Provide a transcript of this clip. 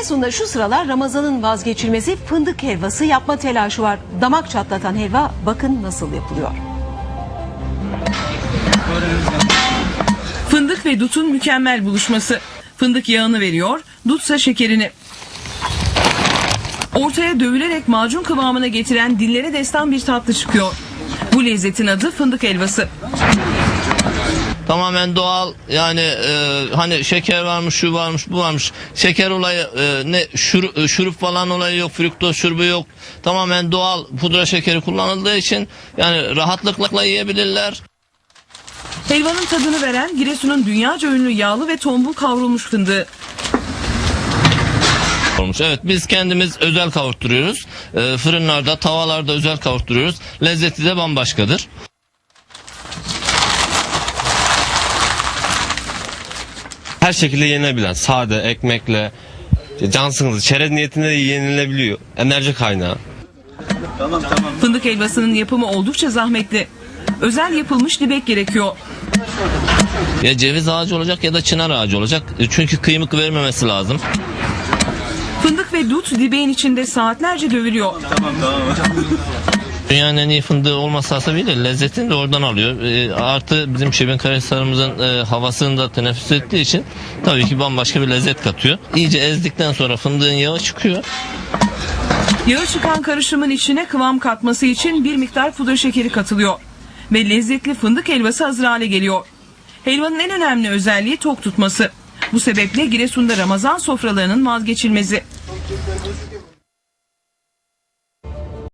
Giresun'da şu sıralar Ramazan'ın vazgeçilmezi fındık helvası yapma telaşı var. Damak çatlatan helva bakın nasıl yapılıyor. Fındık ve dutun mükemmel buluşması. Fındık yağını veriyor, dutsa şekerini. Ortaya dövülerek macun kıvamına getiren dillere destan bir tatlı çıkıyor. Bu lezzetin adı fındık helvası. Tamamen doğal yani e, hani şeker varmış şu varmış bu varmış şeker olayı e, ne şur, e, şurup falan olayı yok fruktoz şurubu yok tamamen doğal pudra şekeri kullanıldığı için yani rahatlıkla yiyebilirler. Helvanın tadını veren Giresun'un dünyaca ünlü yağlı ve tombul kavrulmuş fındığı. olmuş. Evet biz kendimiz özel kavurtturuyoruz. E, fırınlarda, tavalarda özel kavurtturuyoruz. Lezzeti de bambaşkadır. Her şekilde yenilebilen sade ekmekle can sıkıntısı çerez niyetinde de yenilebiliyor. Enerji kaynağı. Fındık helvasının yapımı oldukça zahmetli. Özel yapılmış dibek gerekiyor. Ya ceviz ağacı olacak ya da çınar ağacı olacak. E, Çünkü kıymık vermemesi lazım. Fındık ve dut dibeğin içinde saatlerce dövülüyor. Dünyanın en iyi fındığı olmasa bile lezzetini de oradan alıyor. E, artı bizim Şebin Karahisar'ımızın e, havasını da teneffüs ettiği için tabii ki bambaşka bir lezzet katıyor. İyice ezdikten sonra fındığın yağı çıkıyor. Yağı çıkan karışımın içine kıvam katması için bir miktar pudra şekeri katılıyor. Ve lezzetli fındık helvası hazır hale geliyor. Helvanın en önemli özelliği tok tutması. Bu sebeple Giresun'da Ramazan sofralarının vazgeçilmezi.